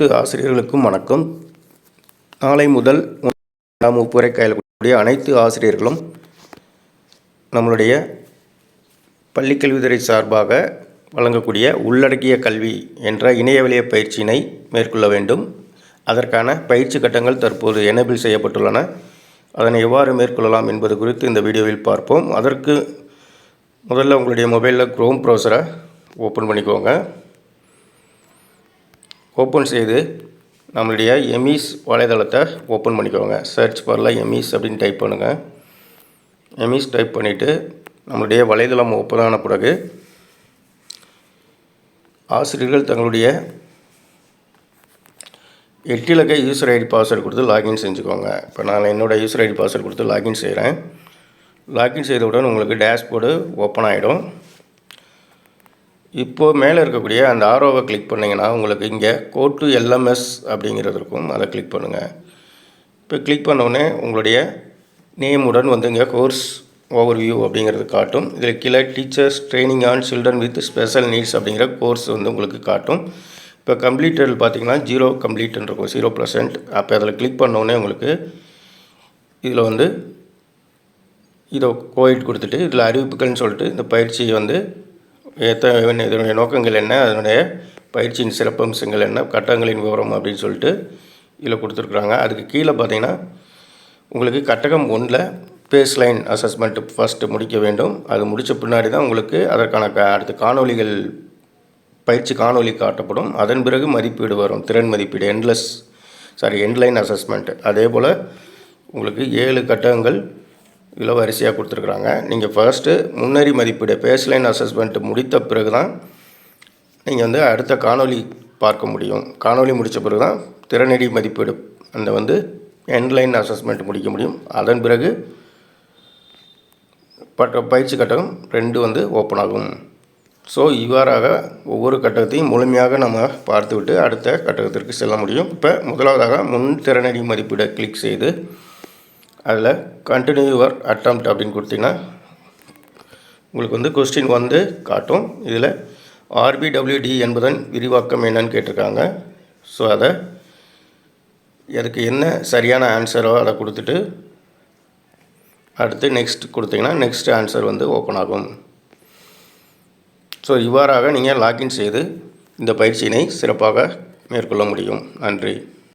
அனைத்து ஆசிரியர்களுக்கும் வணக்கம். நாளை முதல் நாம் வகுப்புரை கையாளக்கூடிய அனைத்து ஆசிரியர்களும் நம்மளுடைய பள்ளிக்கல்வித்துறை சார்பாக வழங்கக்கூடிய உள்ளடக்கிய கல்வி என்ற இணையவழிய பயிற்சியினை மேற்கொள்ள வேண்டும். அதற்கான பயிற்சி கட்டங்கள் தற்போது எனபிள் செய்யப்பட்டுள்ளன. அதனை எவ்வாறு மேற்கொள்ளலாம் என்பது குறித்து இந்த வீடியோவில் பார்ப்போம். அதற்கு முதல்ல உங்களுடைய மொபைலில் க்ரோம் ப்ரௌசரை ஓப்பன் பண்ணிக்கோங்க. ஓப்பன் செய்து நம்மளுடைய எமிஸ் வலைதளத்தை ஓப்பன் பண்ணிக்கோங்க. சர்ச் பாரில் எமிஸ் அப்படின்னு டைப் பண்ணுங்கள் எமிஸ் டைப் பண்ணிவிட்டு நம்மளுடைய வலைதளம் ஓப்பன் ஆன பிறகு ஆசிரியர்கள் தங்களுடைய எட்டு இலக்க யூசர் ஐடி பாஸ்வேர்டு கொடுத்து லாகின் செஞ்சுக்கோங்க. இப்போ நான் என்னோடய யூசர் ஐடி பாஸ்வேர்டு கொடுத்து லாகின் செய்கிறேன் லாகின் செய்தவுடன் உங்களுக்கு டேஷ்போர்டு ஓப்பன் ஆகிடும் இப்போது மேலே இருக்கக்கூடிய அந்த ஆரோவை கிளிக் பண்ணிங்கன்னா உங்களுக்கு இங்கே கோ டு எல்எம்எஸ் அப்படிங்கிறது இருக்கும். அதை கிளிக் பண்ணுங்கள் இப்போ கிளிக் பண்ணோடனே உங்களுடைய நேமுடன் வந்து இங்கே கோர்ஸ் ஓவர் வியூ அப்படிங்கிறது காட்டும். இதில் கீழே teachers training on children with special needs அப்படிங்கிற கோர்ஸ் வந்து உங்களுக்கு காட்டும். இப்போ கம்ப்ளீட்டட் பார்த்தீங்கன்னா ஜீரோ கம்ப்ளீட்னு இருக்கும். ஜீரோ பர்சன்ட் அப்போ அதில் கிளிக் பண்ணோடனே உங்களுக்கு இதில் வந்து இதை கோயிட் கொடுத்துட்டு இதில் அறிவிப்புகள்னு சொல்லிட்டு இந்த பயிற்சியை வந்து எத்த இதனுடைய நோக்கங்கள் என்ன? அதனுடைய பயிற்சியின் சிறப்பம்சங்கள் என்ன? கட்டங்களின் விவரம் அப்படின்னு சொல்லிட்டு இதில் கொடுத்துருக்குறாங்க. அதுக்கு கீழே பார்த்தீங்கன்னா உங்களுக்கு கட்டகம் ஒன்றில் பேஸ் லைன் அசஸ்மெண்ட்டு ஃபஸ்ட்டு முடிக்க வேண்டும். அது முடித்த பின்னாடி தான் உங்களுக்கு அதற்கான க அடுத்த காணொலிகள் பயிற்சி காணொலி காட்டப்படும். அதன் பிறகு மதிப்பீடு வரும். திறன் மதிப்பீடு எண்ட்லெஸ் சாரி எண்ட்லைன் அசஸ்மெண்ட் அதே போல் உங்களுக்கு ஏழு கட்டங்கள் இலவரிசையாக கொடுத்துருக்குறாங்க. நீங்கள் ஃபர்ஸ்ட்டு முன்னறி மதிப்பீடு பேஸ்லைன் அசஸ்மெண்ட் முடித்த பிறகு தான் நீங்கள் வந்து அடுத்த காணொலி பார்க்க முடியும். காணொலி முடித்த பிறகு தான் திறனடி மதிப்பீடு அந்த வந்து எண்ட்லைன் அசஸ்மெண்ட் முடிக்க முடியும். அதன் பிறகு பட்ட பயிற்சி கட்டகம் ரெண்டு வந்து ஓப்பன் ஆகும். ஸோ இவ்வாறாக ஒவ்வொரு கட்டத்தையும் முழுமையாக நம்ம பார்த்துவிட்டு அடுத்த கட்டகத்திற்கு செல்ல முடியும். இப்போ முதலாவதாக முன் திறனடி மதிப்பீடை கிளிக் செய்து அதில் கண்டினியூ யுவர் அட்டம் அப்படின்னு கொடுத்தீங்கன்னா உங்களுக்கு வந்து கொஸ்டின் வந்து காட்டும். இதில் ஆர்பிடபிள்யூடி என்பதன் விரிவாக்கம் என்னன்னு கேட்டிருக்காங்க. ஸோ அதை அதுக்கு என்ன சரியான ஆன்சரோ அதை கொடுத்துட்டு அடுத்து நெக்ஸ்ட் கொடுத்தீங்கன்னா நெக்ஸ்ட் ஆன்சர் வந்து ஓப்பன் ஆகும். ஸோ இவ்வாறாக நீங்கள் லாகின் செய்து இந்த பயிற்சியினை சிறப்பாக மேற்கொள்ள முடியும். நன்றி.